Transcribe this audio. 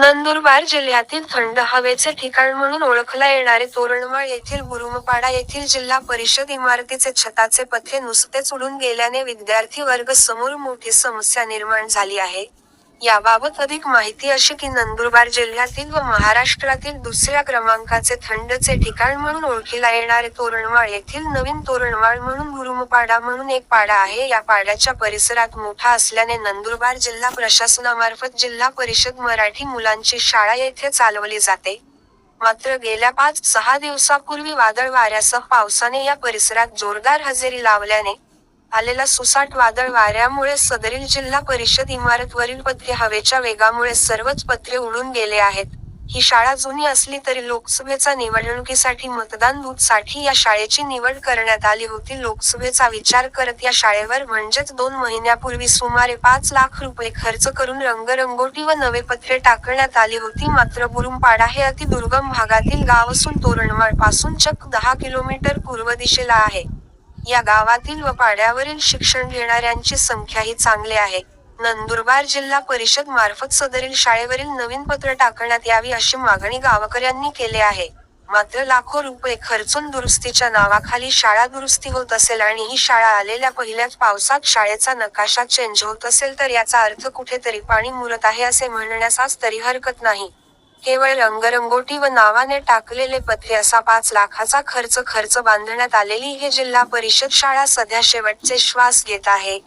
नंदुरबार जिल्ह्यातील थंड हवेचे ठिकाण म्हणून ओळखला येणारे तोरणमाळ येथील बुरुमपाडा येथील जिल्हा परिषद इमारतीचे छताचे पत्रे नुसतेच उडून गेल्याने विद्यार्थी वर्ग समोर मोठी समस्या निर्माण झाली आहे. याबाबत अधिक माहिती अशी की नंदुरबार जिल्ह्यातील व महाराष्ट्रातील दुसऱ्या क्रमांकाचे थंडचे ठिकाण म्हणून ओळखीला येणारे तोरणवाळ येथील नवीन तोरणवाळ म्हणून बुरुमपाडा म्हणून एक पाडा आहे. या पाड्याच्या परिसरात मोठा असल्याने नंदुरबार जिल्हा प्रशासनामार्फत जिल्हा परिषद मराठी मुलांची शाळा येथे चालवली जाते. मात्र गेल्या पाच सहा दिवसापूर्वी वादळ वाऱ्यासह पावसाने या परिसरात जोरदार हजेरी लावल्याने आलेला सुसाट वादळ वाऱ्यामुळे सदरील जिल्हा परिषद इमारतवरील पत्रे हवेच्या वेगामुळे सर्वच पत्रे उडून गेले आहेत. ही शाळा जुनी असली तरी लोकसभेचा निवडणुकीसाठी मतदान बूथसाठी या शाळेची निवड करण्यात आली होती. लोकसभेचा विचार करत या शाळेवर म्हणजेच दोन महिन्यापूर्वी सुमारे पाच लाख रुपये खर्च करून रंगरंगोटी व नवे पत्रे टाकण्यात आली होती. मात्र बुरुमपाडा हे अतिदुर्गम भागातील गाव असून तोरणमाळपासून चक्क दहा किलोमीटर पूर्व दिशेला आहे. या गावातील व पाड्यावरील शिक्षण घेणाऱ्यांची संख्याही चांगली आहे. नंदुरबार जिल्हा परिषद मार्फत सदरील शाळेवरील नवीन पत्र टाकण्यात यावी अशी मागणी गावकऱ्यांनी केली आहे. मात्र लाखो रुपये खर्चून दुरुस्तीच्या नावाखाली शाळा दुरुस्ती होत असेल आणि ही शाळा आलेल्या पहिल्याच पावसात शाळेचा नकाशा चेंज होत असेल तर याचा अर्थ कुठेतरी पाणी मुरत आहे असे म्हणण्यास तरी हरकत नाही. केवळ रंगरंगोटी व नावाने टाकलेले पत्रे असा पाच लाखाचा खर्च खर्च बांधण्यात आलेली हे जिल्हा परिषद शाळा सध्या शेवटचे श्वास घेत आहे.